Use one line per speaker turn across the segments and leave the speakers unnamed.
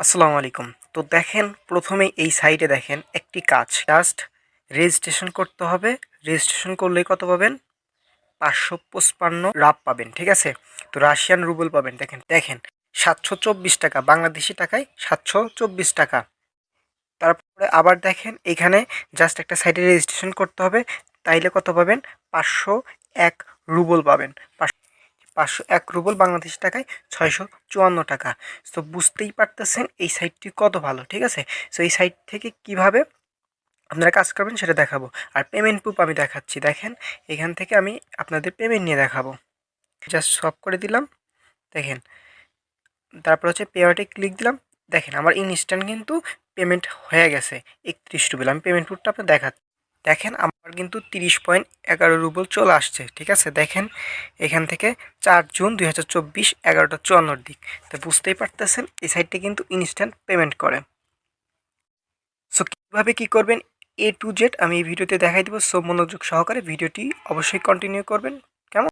আসসালামু আলাইকুম। তো দেখেন, প্রথমে এই সাইটে দেখেন একটি কাজ। জাস্ট রেজিস্ট্রেশন করতে হবে। রেজিস্ট্রেশন করলে কত পাবেন? পাঁচশো পঁচপান্ন রাপ পাবেন, ঠিক আছে? তো রাশিয়ান রুবেল পাবেন, দেখেন। দেখেন, সাতশো চব্বিশ টাকা, বাংলাদেশি টাকায় সাতশো চব্বিশ টাকা। তারপরে আবার দেখেন, এখানে জাস্ট একটা সাইটে রেজিস্ট্রেশন করতে হবে। তাইলে কত পাবেন? পাঁচশো এক রুবল পাবেন। পাঁচশো এক রুবল বাংলাদেশ টাকায় ছয়শো চুয়ান্ন টাকা। সো বুঝতেই পারতেছেন এই সাইটটি কত ভালো, ঠিক আছে? সো এই সাইট থেকে কীভাবে আপনারা কাজ করবেন সেটা দেখাবো। আর পেমেন্ট প্রুফ আমি দেখাচ্ছি। দেখেন, এখান থেকে আমি আপনাদের পেমেন্ট নিয়ে দেখাবো। জাস্ট সব করে দিলাম। দেখেন, তারপর হচ্ছে পেআউটে ক্লিক দিলাম। দেখেন, আমার ইনস্ট্যান্ট কিন্তু পেমেন্ট হয়ে গেছে। একত্রিশ রুবেল। আমি পেমেন্ট প্রুফটা আপনার দেখাচ্ছি। দেখেন আমার কিন্তু তিরিশ পয়েন্ট এগারো রুবল চলে আসছে, ঠিক আছে? দেখেন এখান থেকে চার জুন দুই হাজার চব্বিশ এগারোটা চুয়ান্নর দিক। তো বুঝতেই পারতেছেন, এই সাইটটি কিন্তু ইনস্ট্যান্ট পেমেন্ট করে। সো কীভাবে কী করবেন? এ টু জেড আমি এই ভিডিওতে দেখাই দেবো সব মনোযোগ সহকারে ভিডিওটি অবশ্যই কন্টিনিউ করবেন। কেমন?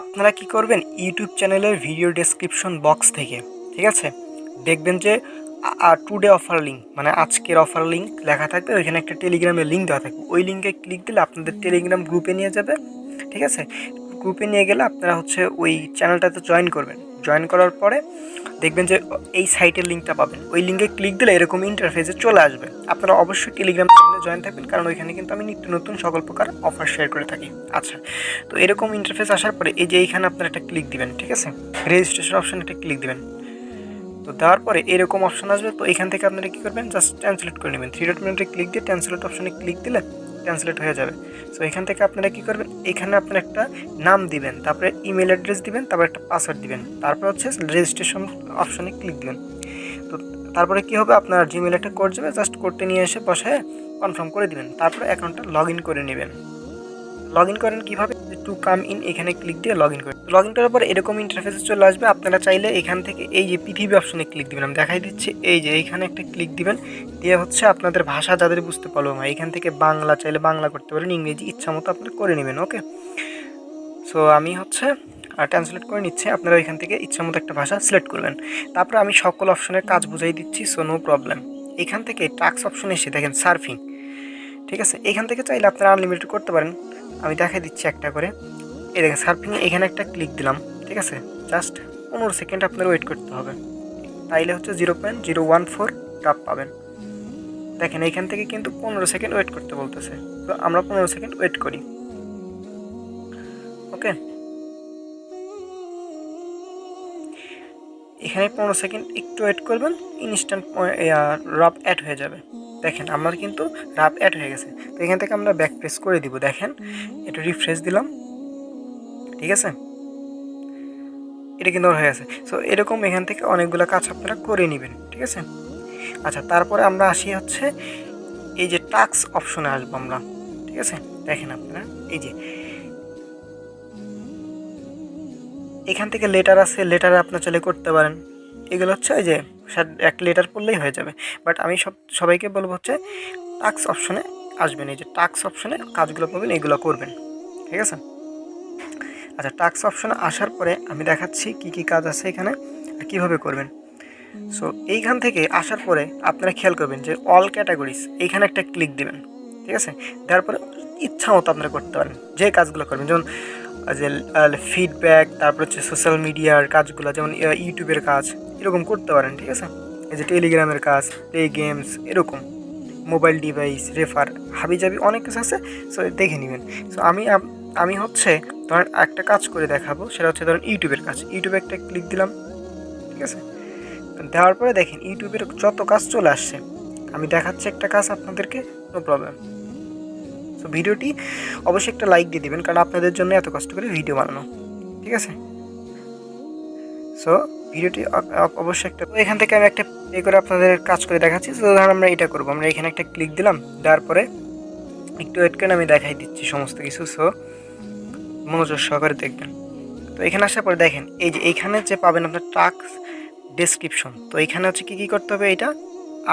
আপনারা কি করবেন? ইউটিউব চ্যানেলের ভিডিও ডেসক্রিপশন বক্স থেকে, ঠিক আছে? দেখবেন যে টুডে অফার লিঙ্ক মানে আজকের অফার লিঙ্ক লেখা থাকবে, ওইখানে একটা টেলিগ্রামের লিঙ্ক দেওয়া থাকবে। ওই লিঙ্কে ক্লিক দিলে আপনাদের টেলিগ্রাম গ্রুপে নিয়ে যাবে, ঠিক আছে? গ্রুপে নিয়ে গেলে আপনারা হচ্ছে ওই চ্যানেলটাতে জয়েন করবেন। জয়েন করার পরে দেখবেন যে এই সাইটের লিঙ্কটা পাবেন। ওই লিঙ্কে ক্লিক দিলে এরকম ইন্টারফেসে চলে আসবে। আপনারা অবশ্যই টেলিগ্রাম চ্যানেলে জয়েন থাকবেন, কারণ ওইখানে কিন্তু আমি নিত্য নতুন সকল প্রকার অফার শেয়ার করে থাকি। আচ্ছা তো এরকম ইন্টারফেস আসার পরে এই যে এইখানে আপনারা একটা ক্লিক দিবেন, ঠিক আছে? রেজিস্ট্রেশন অপশন একটা ক্লিক দিবেন। তো দেওয়ার পরে এরকম অপশন আসবে, তো এখান থেকে আপনারা কী করবেন? জাস্ট ট্রান্সলেট করে নেবেন। থ্রি ডট মিনিটে ক্লিক দিয়ে ট্রান্সলেট অপশনে ক্লিক দিলে ট্রান্সলেট হয়ে যাবে। সো এখান থেকে আপনারা কী করবেন? এখানে আপনারা একটা নাম দিবেন, তারপরে ইমেল অ্যাড্রেস দিবেন, তারপর একটা পাসওয়ার্ড দিবেন। তারপর হচ্ছে রেজিস্ট্রেশন অপশনে ক্লিক দিবেন। তো তারপরে কী হবে? আপনার জিমেল একটা কোড যাবে জাস্ট কোডটা নিয়ে এসে বসে কনফার্ম করে দিবেন। তারপরে অ্যাকাউন্টটা লগ ইন করে নেবেন। লগ ইন করেন কীভাবে? টু কাম ইন এখানে ক্লিক দিয়ে লগ ইন করেন। লগ ইন করার পর এরকম ইন্টারফেসে চলে আসবে। আপনারা চাইলে এখান থেকে এই যে পৃথিবী অপশনে ক্লিক দিবেন। আমি দেখাই দিচ্ছি, এই যে এইখানে একটা ক্লিক দিবেন। দিয়ে হচ্ছে আপনাদের ভাষা যাদের বুঝতে পারব না, এখান থেকে বাংলা চাইলে বাংলা করতে পারেন, ইংরেজি ইচ্ছা মতো আপনারা করে নেবেন ওকে সো আমি হচ্ছে ট্রান্সলেট করে নিচ্ছি। আপনারা এখান থেকে ইচ্ছা মতো একটা ভাষা সিলেক্ট করবেন। তারপরে আমি সকল অপশনের কাজ বুঝাই দিচ্ছি সো নো প্রবলেম এখান থেকে টাক্স অপশন এসে দেখেন সার্ফিং ঠিক আছে? এখান থেকে চাইলে আপনারা আনলিমিটেড করতে পারেন। আমি দেখাই দিচ্ছি একটা করে। এই দেখেন সার্ফিংয়ে এখানে একটা ক্লিক দিলাম, ঠিক আছে? জাস্ট পনেরো সেকেন্ড আপনার ওয়েট করতে হবে। তাইলে হচ্ছে zero point zero one four drop পাবেন। দেখেন, এখান থেকে কিন্তু পনেরো সেকেন্ড ওয়েট করতে বলতেছে। তো আমরা পনেরো সেকেন্ড ওয়েট করি। ওকে? এখানে পনেরো সেকেন্ড একটু ওয়েট করবেন ইনস্ট্যান্ট রাপ অ্যাড হয়ে যাবে। দেখেন, আমার কিন্তু রাপ অ্যাড হয়ে গেছে। তো এখান থেকে আমরা ব্যাক প্রেস করে দিব, দেখেন। একটু রিফ্রেশ দিলাম। ঠিক আছে? এটা কিন্তু হয়ে গেছে। সো এরকম এখান থেকে অনেকগুলো কাজ আপনারা করে নেবেন। ঠিক আছে? আচ্ছা তারপরে আমরা আসি হচ্ছে এই যে টাক্স অপশনে আসব আমরা। ঠিক আছে? দেখেন আপনারা, এই যে। এখান থেকে লেটার আছে লেটারে আপনার চলে করতে পারেন। এগুলো হচ্ছে ওই যে এক লেটার পড়লেই হয়ে যাবে। বাট আমি সব, সবাইকে বলব হচ্ছে টাক্স অপশনে আসবেন। এই যে টাক্স অপশনে কাজগুলো পাবেন এগুলো করবেন। ঠিক আছে? আচ্ছা টাক্স অপশনে আসার পরে আমি দেখাচ্ছি কি কি কাজ আছে এখানে, আর কীভাবে করবেন। সো এইখান থেকে আসার পরে আপনারা খেয়াল করবেন যে অল ক্যাটাগরিজ এইখানে একটা ক্লিক দেবেন। ঠিক আছে? দেওয়ার পরে ইচ্ছা মতো আপনারা করতে পারেন। যে কাজগুলো করবেন, যেমন যে ফিডব্যাক তারপর হচ্ছে সোশ্যাল মিডিয়ার কাজগুলো, যেমন ইউটিউবের কাজ, এরকম করতে পারেন, ঠিক আছে? এই যে টেলিগ্রামের কাজ প্লে গেমস এরকম। মোবাইল ডিভাইস রেফার হাবি জাবি অনেক কিছু আছে সো দেখে নেবেন। সো আমি আমি হচ্ছে, ধরেন একটা কাজ করে দেখাবো, সেটা হচ্ছে ধরেন ইউটিউবের কাজ। ইউটিউবে একটা ক্লিক দিলাম, ঠিক আছে? দেওয়ার পরে দেখেন ইউটিউবের যত কাজ চলে আসছে, আমি দেখাচ্ছি একটা কাজ আপনাদেরকে নো প্রবলেম সো ভিডিওটি অবশ্যই একটা লাইক দিয়ে দিবেন, কারণ আপনাদের জন্য এত কষ্ট করে ভিডিও বানানো। ঠিক আছে? সো ভিডিওটি অবশ্যই একটা এখান থেকে আমি একটা পে করে আপনাদের কাজ করে দেখাচ্ছি। তো ধরুন আমরা এটা করব। আমরা এখানে একটা ক্লিক দিলাম, দেওয়ার পরে একটু ওয়েট করে আমি দেখাই দিচ্ছি সমস্ত কিছু। সো মনোযোগ সহকারে দেখবেন। তো এখানে আসার পরে দেখেন, এই যে এইখানে যে পাবেন আপনার টাক্স ডেসক্রিপশন তো এইখানে হচ্ছে কী কী করতে হবে এটা?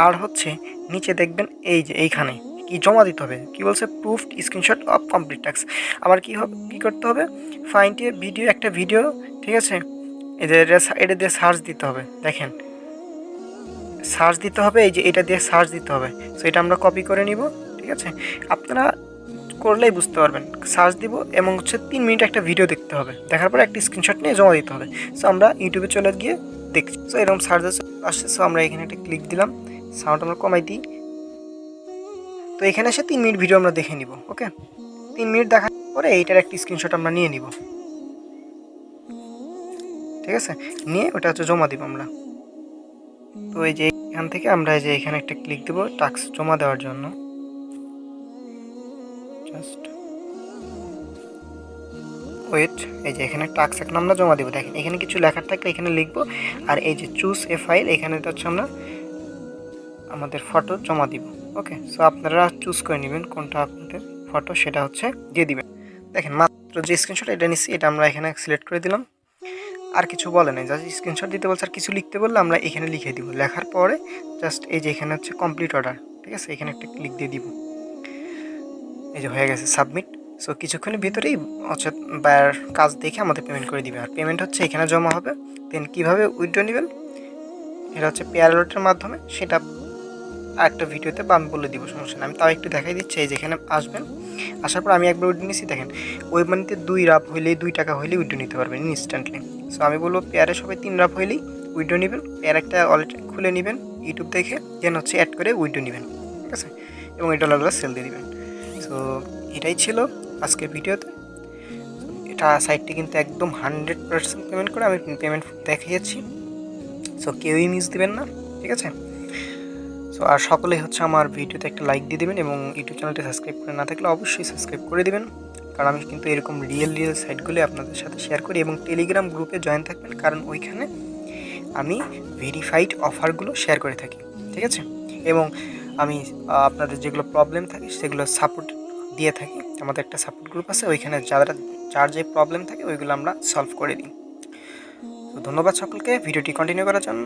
আর হচ্ছে নিচে দেখবেন, এই যে এইখানে। কি জমা দিতে হবে? কি বলছে? Proof screenshot of complete task আবার কি হবে? কী করতে হবে? ফাইনটি ভিডিও একটা ভিডিও ঠিক আছে? এদের এটা দিয়ে সার্চ দিতে হবে, দেখেন। সার্চ দিতে হবে, এই যে এটা দিয়ে সার্চ দিতে হবে। সো এটা আমরা কপি করে নিব, ঠিক আছে? আপনারা করলেই বুঝতে পারবেন। সার্চ দিব এবং হচ্ছে তিন মিনিট একটা ভিডিও দেখতে হবে। দেখার পরে একটা স্ক্রিনশট নিয়ে জমা দিতে হবে। সো আমরা ইউটিউবে চলে গিয়ে দেখছি। সো এরকম সার্চ আসছে। সো আমরা এখানে একটা ক্লিক দিলাম। সাউন্ড আমরা কমাই দিই। তো এখানে এসে তিন মিনিট ভিডিও আমরা দেখে নিব, ওকে? তিন মিনিট দেখার পরে এইটার একটা স্ক্রিনশট আমরা নিয়ে নিব। ঠিক আছে? নিয়ে ওটা হচ্ছে জমা দিব আমরা। তো এই যে এখান থেকে আমরা এই যে এখানে একটা ক্লিক দেবো টাক্স জমা দেওয়ার জন্য। জাস্ট ওয়েট এই যে এখানে টাক্স এখন আমরা জমা দেবো। দেখেন, এখানে কিছু লেখার থাকলে এখানে লিখব, আর এই যে চুজ এ ফাইল এখানে হচ্ছে আমরা আমাদের ফটো জমা দিব। ওকে সো আপনারা চুজ করে নেবেন কোনটা আপনাদের ফটো সেটা হচ্ছে দিয়ে দিবেন। দেখেন, মাত্র যে স্ক্রিনশট এটা নিচ্ছি এটা আমরা এখানে সিলেক্ট করে দিলাম। আর কিছু বলে নাই জাস্ট স্ক্রিনশট দিতে বলছে, আর কিছু লিখতে বললে আমরা এখানে লিখে দিব। লেখার পরে জাস্ট এই যে এখানে হচ্ছে কমপ্লিট অর্ডার ঠিক আছে? এখানে একটা ক্লিক দিয়ে দিব। এই যে হয়ে গেছে সাবমিট সো কিছুক্ষণের ভিতরেই হচ্ছে বায়ার কাজ দেখে আমাদের পেমেন্ট করে দিবে। আর পেমেন্ট হচ্ছে এখানে জমা হবে। দেন কীভাবে উইথড্র নেবেন? এটা হচ্ছে পেয়ার অ্যালার্টের মাধ্যমে। সেটা আরেকটা ভিডিওতে বা আমি বলে দিব, সমস্যা নেই। আমি তাও একটু দেখাই দিচ্ছি, এই যেখানে আসবেন, আসার পর আমি একবার উইড্রো নিচ্ছি দেখেন, ওই মানিতে দুই রাপ হইলেই দুই টাকা হইলেই উইড্রো নিতে পারবেন ইনস্ট্যান্টলি সো আমি বলব পেয়ারে সবাই তিন রাপ হইলেই উইড্রো নেবেন পেয়ার একটা অলরেডি খুলে নেবেন ইউটিউব দেখে দেন হচ্ছে অ্যাড করে উইড্রো নেবেন, ঠিক আছে? এবং এই ডলারগুলো সেল দিয়ে দিবেন। সো এটাই ছিল আজকের ভিডিওতে। এটা সাইটটি কিন্তু একদম হান্ড্রেড পার্সেন্ট পেমেন্ট করে আমি পেমেন্ট দেখিয়েছি সো কেউই মিস দেবেন না, ঠিক আছে? সো আর সকলেই হচ্ছে আমার ভিডিওতে একটা লাইক দিয়ে দেবেন এবং ইউটিউব চ্যানেলটি সাবস্ক্রাইব করে না থাকলে অবশ্যই সাবস্ক্রাইব করে দেবেন। কারণ আমি কিন্তু এরকম রিয়েল রিয়েল সাইটগুলি আপনাদের সাথে শেয়ার করি এবং টেলিগ্রাম গ্রুপে জয়েন থাকবেন, কারণ ওইখানে আমি ভেরিফাইড অফারগুলো শেয়ার করে থাকি, ঠিক আছে? এবং আমি আপনাদের যেগুলো প্রবলেম থাকে সেগুলো সাপোর্ট দিয়ে থাকি। আমাদের একটা সাপোর্ট গ্রুপ আছে, ওইখানে যারা, যার যে প্রবলেম থাকে ওইগুলো আমরা সলভ করে দিই। তো ধন্যবাদ সকলকে ভিডিওটি কন্টিনিউ করার জন্য।